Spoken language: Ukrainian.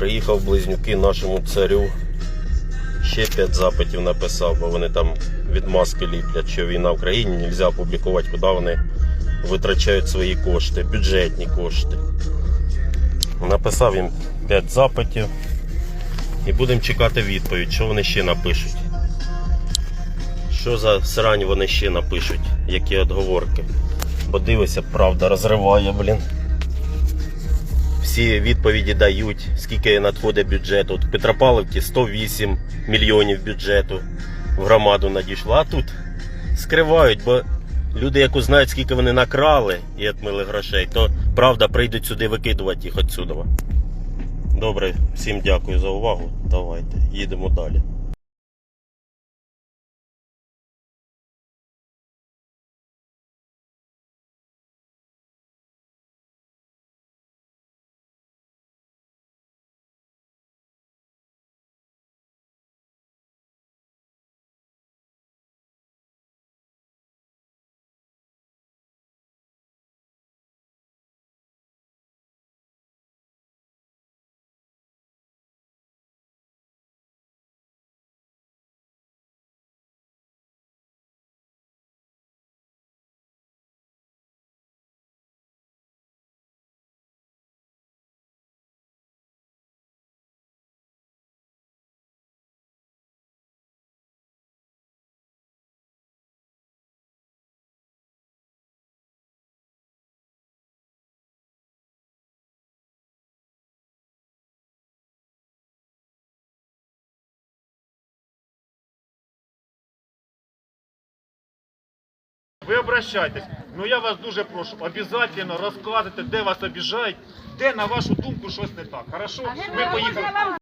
Приїхав близнюки нашому царю. Ще п'ять запитів написав, бо вони там відмазки ліплять, що війна в країні, не можна опублікувати, куди вони витрачають свої кошти, бюджетні кошти. Написав їм 5 запитів і будемо чекати відповідь, що вони ще напишуть. Що за срань вони ще напишуть, які отговорки. Бо дивися, правда розриває, блін. Всі відповіді дають, скільки надходить бюджету. От в Петропавлівці 108 мільйонів бюджету в громаду надійшло. А тут скривають, бо люди, як узнають, скільки вони накрали і отмили грошей, то правда прийдуть сюди викидувати їх отсюди. Добре, всім дякую за увагу. Давайте, їдемо далі. Ви обращайтесь. Ну я вас дуже прошу, обов'язково розказуйте, де вас обіжають, де на вашу думку щось не так. Хорошо? Ми поїхали.